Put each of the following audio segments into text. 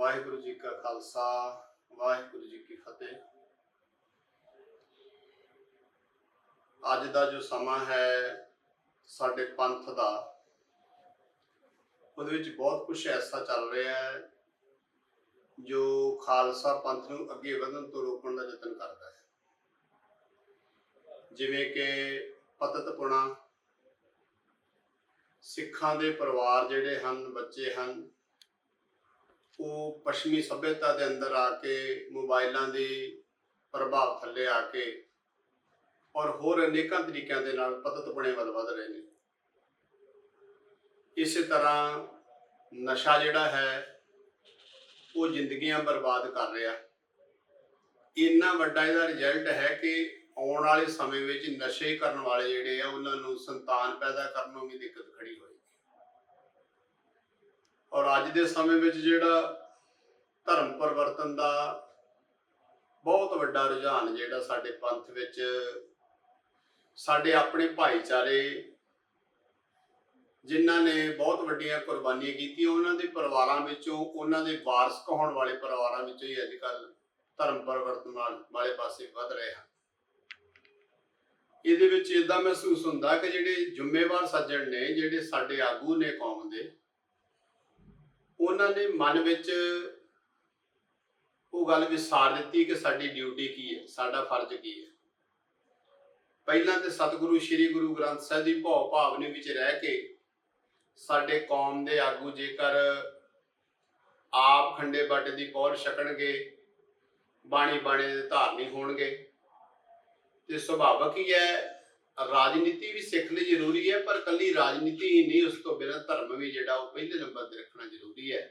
ਵਾਹਿਗੁਰੂ ਜੀ ਕਾ ਖਾਲਸਾ, ਵਾਹਿਗੁਰੂ ਜੀ ਕੀ ਫਤਿਹ। ਅੱਜ ਦਾ ਜੋ ਸਮਾਂ ਹੈ ਸਾਡੇ ਪੰਥ ਦਾ, ਉਹਦੇ ਵਿੱਚ ਬਹੁਤ ਕੁਝ ਐਸਾ ਚੱਲ ਰਿਹਾ ਹੈ ਜੋ ਖਾਲਸਾ ਪੰਥ ਨੂੰ ਅੱਗੇ ਵਧਣ ਤੋਂ ਰੋਕਣ ਦਾ ਯਤਨ ਕਰਦਾ ਹੈ। ਜਿਵੇਂ ਕਿ ਪਤਤਪੁਣਾ ਸਿੱਖਾਂ ਦੇ ਪਰਿਵਾਰ ਜਿਹੜੇ ਹਨ, ਬੱਚੇ ਹਨ ਉਹ ਪੱਛਮੀ ਸਭਿਅਤਾ ਦੇ ਅੰਦਰ ਆ ਕੇ ਮੋਬਾਈਲਾਂ ਦੇ ਪ੍ਰਭਾਵ ਥੱਲੇ ਆ ਕੇ ਔਰ ਹੋਰ ਅਨੇਕਾਂ ਤਰੀਕਿਆਂ ਦੇ ਨਾਲ ਪਤਤਪੁਣੇ ਵੱਲ ਵਧ ਰਹੇ ਨੇ। ਇਸੇ ਤਰ੍ਹਾਂ ਨਸ਼ਾ ਜਿਹੜਾ ਹੈ, ਉਹ ਜ਼ਿੰਦਗੀਆਂ ਬਰਬਾਦ ਕਰ ਰਿਹਾ। ਇੰਨਾ ਵੱਡਾ ਇਹਦਾ ਰਿਜ਼ਲਟ ਹੈ ਕਿ ਆਉਣ ਵਾਲੇ ਸਮੇਂ ਵਿੱਚ ਨਸ਼ੇ ਕਰਨ ਵਾਲੇ ਜਿਹੜੇ ਆ, ਉਹਨਾਂ ਨੂੰ ਸੰਤਾਨ ਪੈਦਾ ਕਰਨ ਨੂੰ ਵੀ ਦਿੱਕਤ ਖੜੀ ਹੋਈ। ਔਰ ਅੱਜ ਦੇ ਸਮੇਂ ਵਿੱਚ ਜਿਹੜਾ ਧਰਮ ਪਰਿਵਰਤਨ ਦਾ ਬਹੁਤ ਵੱਡਾ ਰੁਝਾਨ ਜਿਹੜਾ ਸਾਡੇ ਪੰਥ ਵਿੱਚ, ਸਾਡੇ ਆਪਣੇ ਭਾਈਚਾਰੇ ਜਿਨ੍ਹਾਂ ਨੇ ਬਹੁਤ ਵੱਡੀਆਂ ਕੁਰਬਾਨੀਆਂ ਕੀਤੀਆਂ, ਉਹਨਾਂ ਦੇ ਪਰਿਵਾਰਾਂ ਵਿੱਚੋਂ, ਉਹਨਾਂ ਦੇ ਵਾਰਸ ਕਹਾਉਣ ਵਾਲੇ ਪਰਿਵਾਰਾਂ ਵਿੱਚੋਂ ਹੀ ਅੱਜ ਕੱਲ ਧਰਮ ਪਰਿਵਰਤਨ ਵਾਲੇ ਪਾਸੇ ਵੱਧ ਰਹੇ ਹਨ। ਇਹਦੇ ਵਿੱਚ ਇਦਾਂ ਮਹਿਸੂਸ ਹੁੰਦਾ ਕਿ ਜਿਹੜੇ ਜ਼ਿੰਮੇਵਾਰ ਸੱਜਣ ਨੇ, ਜਿਹੜੇ ਸਾਡੇ ਆਗੂ ਨੇ ਕੌਮ ਦੇ ਉਹਨਾਂ ਨੇ ਮਨ ਵਿੱਚ ਉਹ ਗੱਲ ਵਿਸਾਰ ਦਿੱਤੀ ਕਿ ਸਾਡੀ ਡਿਊਟੀ ਕੀ ਹੈ, ਸਾਡਾ ਫਰਜ਼ ਕੀ ਹੈ। ਪਹਿਲਾਂ ਤੇ ਸਤਿਗੁਰੂ, ਸ੍ਰੀ ਗੁਰੂ ਗ੍ਰੰਥ ਸਾਹਿਬ ਦੀ ਭਉ ਭਾਵਨੇ ਵਿੱਚ ਰਹਿ ਕੇ ਸਾਡੇ ਕੌਮ ਦੇ ਆਗੂ ਜੇਕਰ ਆਪ ਖੰਡੇ ਬਾਟੇ ਦੀ ਪੌਲ ਛਕਣਗੇ, ਬਾਣੀ ਬਾਣੇ ਦੇ ਧਾਰਨੀ ਹੋਣਗੇ, ਤੇ ਸੁਭਾਵਕ ਹੀ ਹੈ ਰਾਜਨੀਤੀ ਵੀ ਸਿੱਖਣੀ ਜ਼ਰੂਰੀ ਹੈ, ਪਰ ਕੱਲੀ ਰਾਜਨੀਤੀ ਹੀ ਨਹੀਂ, ਉਸ ਤੋਂ ਬਿਨਾਂ ਧਰਮ ਵੀ ਜਿਹੜਾ ਉਹ ਪਹਿਲੇ ਨੰਬਰ ਤੇ ਰੱਖਣਾ ਜ਼ਰੂਰੀ ਹੈ।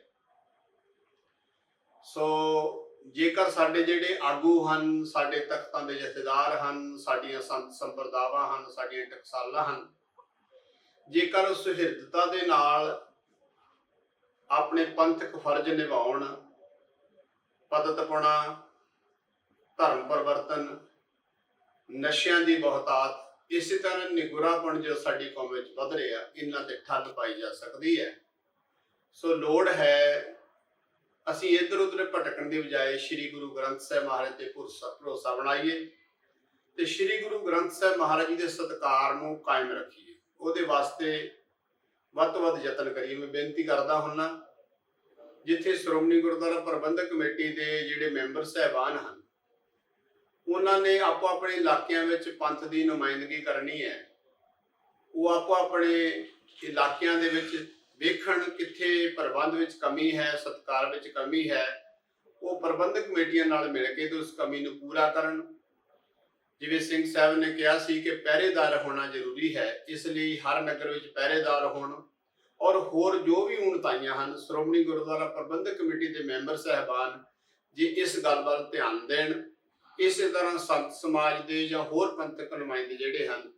ਸੋ ਜੇਕਰ ਸਾਡੇ ਜਿਹੜੇ ਆਗੂ ਹਨ, ਸਾਡੇ ਤਖਤਾਂ ਦੇ ਜਥੇਦਾਰ ਹਨ, ਸਾਡੀਆਂ ਸੰਤ ਸੰਪਰਦਾਵਾਂ ਹਨ, ਸਾਡੀਆਂ ਟਕਸਾਲਾਂ ਹਨ, ਜੇਕਰ ਸੁਹਿਰਦਤਾ ਦੇ ਨਾਲ ਆਪਣੇ ਪੰਥਕ ਫਰਜ਼ ਨਿਭਾਉਣ, ਪਦਤਪੁਣਾ, ਧਰਮ ਪਰਿਵਰਤਨ, ਨਸ਼ਿਆਂ ਦੀ ਬਹੁਤਾਤ ਇਸੇ ਤਰ੍ਹਾਂ ਨਿਗੁਰਾਪਣ ਜੋ ਸਾਡੀ ਕੌਮ ਵਿੱਚ ਵੱਧ ਰਿਹਾ, ਇਹਨਾਂ ਤੇ ਠੱਲ ਪਾਈ ਜਾ ਸਕਦੀ ਹੈ। ਸੋ ਲੋੜ ਹੈ, ਅਸੀਂ ਇੱਧਰ ਉੱਧਰ ਭਟਕਣ ਦੀ ਬਜਾਏ ਸ੍ਰੀ ਗੁਰੂ ਗ੍ਰੰਥ ਸਾਹਿਬ ਮਹਾਰਾਜ ਤੇ ਭਰੋਸਾ ਭਰੋਸਾ ਬਣਾਈਏ ਤੇ ਸ੍ਰੀ ਗੁਰੂ ਗ੍ਰੰਥ ਸਾਹਿਬ ਮਹਾਰਾਜ ਜੀ ਦੇ ਸਤਕਾਰ ਨੂੰ ਕਾਇਮ ਰੱਖੀਏ। ਉਹਦੇ ਵਾਸਤੇ ਵੱਧ ਤੋਂ ਵੱਧ ਯਤਨ ਕਰੀਏ। ਮੈਂ ਬੇਨਤੀ ਕਰਦਾ ਹੁੰਨਾ, ਜਿੱਥੇ ਸ਼੍ਰੋਮਣੀ ਗੁਰਦੁਆਰਾ ਪ੍ਰਬੰਧਕ ਕਮੇਟੀ ਦੇ ਜਿਹੜੇ ਮੈਂਬਰ ਸਹਿਬਾਨ ਹਨ ਉਹਨਾਂ ਨੇ ਆਪੋ ਆਪਣੇ ਇਲਾਕਿਆਂ ਵਿੱਚ ਪੰਥ ਦੀ ਨੁਮਾਇੰਦਗੀ ਕਰਨੀ ਹੈ। ਉਹ ਆਪੋ ਆਪਣੇ ਇਲਾਕਿਆਂ ਦੇ ਵਿੱਚ ਵੇਖਣ ਕਿੱਥੇ ਪ੍ਰਬੰਧ ਵਿੱਚ ਕਮੀ ਹੈ, ਸਤਕਾਰ ਵਿੱਚ ਕਮੀ ਹੈ, ਉਹ ਪ੍ਰਬੰਧਕ ਕਮੇਟੀਆਂ ਨਾਲ ਮਿਲ ਕੇ ਤੇ ਉਸ ਕਮੀ ਨੂੰ ਪੂਰਾ ਕਰਨ। ਜਿਵੇਂ ਸਿੰਘ ਸਾਹਿਬ ਨੇ ਕਿਹਾ ਸੀ ਕਿ ਪਹਿਰੇਦਾਰ ਹੋਣਾ ਜ਼ਰੂਰੀ ਹੈ, ਇਸ ਲਈ ਹਰ ਨਗਰ ਵਿੱਚ ਪਹਿਰੇਦਾਰ ਹੋਣ ਔਰ ਹੋਰ ਜੋ ਵੀ ਉਣਤਾਈਆਂ ਹਨ, ਸ਼੍ਰੋਮਣੀ ਗੁਰਦੁਆਰਾ ਪ੍ਰਬੰਧਕ ਕਮੇਟੀ ਦੇ ਮੈਂਬਰ, ਸਹਿਬਾਨ, ਜੇ ਇਸ ਗੱਲ ਵੱਲ ਧਿਆਨ ਦੇਣ। ਇਸੇ ਤਰ੍ਹਾਂ ਸੰਤ ਸਮਾਜ ਦੇ ਜਾਂ ਹੋਰ ਪੰਥਕ ਨੁਮਾਇੰਦੇ ਜਿਹੜੇ ਹਨ,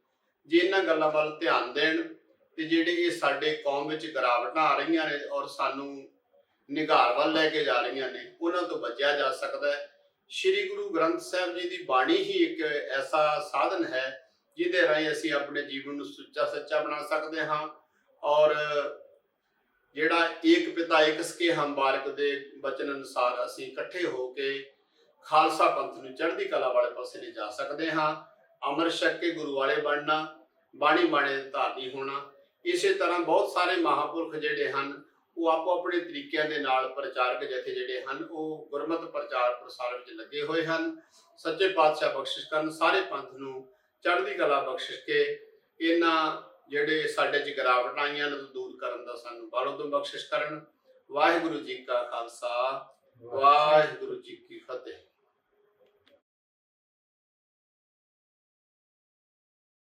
ਜੇ ਇਹਨਾਂ ਗੱਲਾਂ ਵੱਲ ਧਿਆਨ ਦੇਣ ਤੇ ਜਿਹੜੇ ਇਹ ਸਾਡੇ ਕੌਮ ਵਿੱਚ ਗਿਰਾਵਟਾਂ ਆ ਰਹੀਆਂ ਨੇ ਔਰ ਸਾਨੂੰ ਨਿਗਾਰ ਵੱਲ ਲੈ ਕੇ ਜਾ ਰਹੀਆਂ ਨੇ, ਉਹਨਾਂ ਤੋਂ ਬਚਿਆ ਜਾ ਸਕਦਾ ਹੈ। ਸ੍ਰੀ ਗੁਰੂ ਗ੍ਰੰਥ ਸਾਹਿਬ ਜੀ ਦੀ ਬਾਣੀ ਹੀ ਇੱਕ ਐਸਾ ਸਾਧਨ ਹੈ, ਜਿਹਦੇ ਰਾਹੀਂ ਅਸੀਂ ਆਪਣੇ ਜੀਵਨ ਨੂੰ ਸੁੱਚਾ ਸੱਚਾ ਬਣਾ ਸਕਦੇ ਹਾਂ ਔਰ ਜਿਹੜਾ ਏਕ ਪਿਤਾ ਏਕ ਸਕੇ ਹਮ ਬਾਰਕ ਦੇ ਬਚਨ ਅਨੁਸਾਰ ਅਸੀਂ ਇਕੱਠੇ ਹੋ ਕੇ ਖਾਲਸਾ ਪੰਥ ਨੂੰ ਚੜ੍ਹਦੀ ਕਲਾ ਵਾਲੇ ਪਾਸੇ ਲੈ ਜਾ ਸਕਦੇ ਹਾਂ। ਅਮਰ ਛਕ ਕੇ ਗੁਰੂ ਵਾਲੇ ਬਣਨਾ ਬਾਣੀ ਬਾਣੇ ਦੇ ਧਾਰਨੀ ਹੋਣਾ। ਇਸੇ ਤਰ੍ਹਾਂ ਬਹੁਤ ਸਾਰੇ ਮਹਾਪੁਰਖ ਜਿਹੜੇ ਹਨ ਉਹ ਆਪੋ ਆਪਣੇ ਤਰੀਕਿਆਂ ਦੇ ਨਾਲ ਪ੍ਰਚਾਰਕ ਜਥੇ ਜਿਹੜੇ ਹਨ ਉਹ ਗੁਰਮਤਿ ਪ੍ਰਚਾਰ ਪ੍ਰਸਾਰ ਵਿੱਚ ਲੱਗੇ ਹੋਏ ਹਨ। ਸੱਚੇ ਪਾਤਸ਼ਾਹ ਬਖਸ਼ਿਸ਼ ਕਰਨ ਸਾਰੇ ਪੰਥ ਨੂੰ ਚੜ੍ਹਦੀ ਕਲਾ ਬਖਸ਼ਿਸ਼ ਕੇ ਇਹਨਾਂ ਜਿਹੜੇ ਸਾਡੇ ਚ ਗਿਰਾਵਟਾਂ ਆਈਆਂ ਨੂੰ ਦੂਰ ਕਰਨ ਦਾ ਸਾਨੂੰ ਬਾਲੋਂ ਤੋਂ ਬਖਸ਼ਿਸ਼ ਕਰਨ। ਵਾਹਿਗੁਰੂ ਜੀ ਕਾ ਖਾਲਸਾ ਵਾਹਿਗੁਰੂ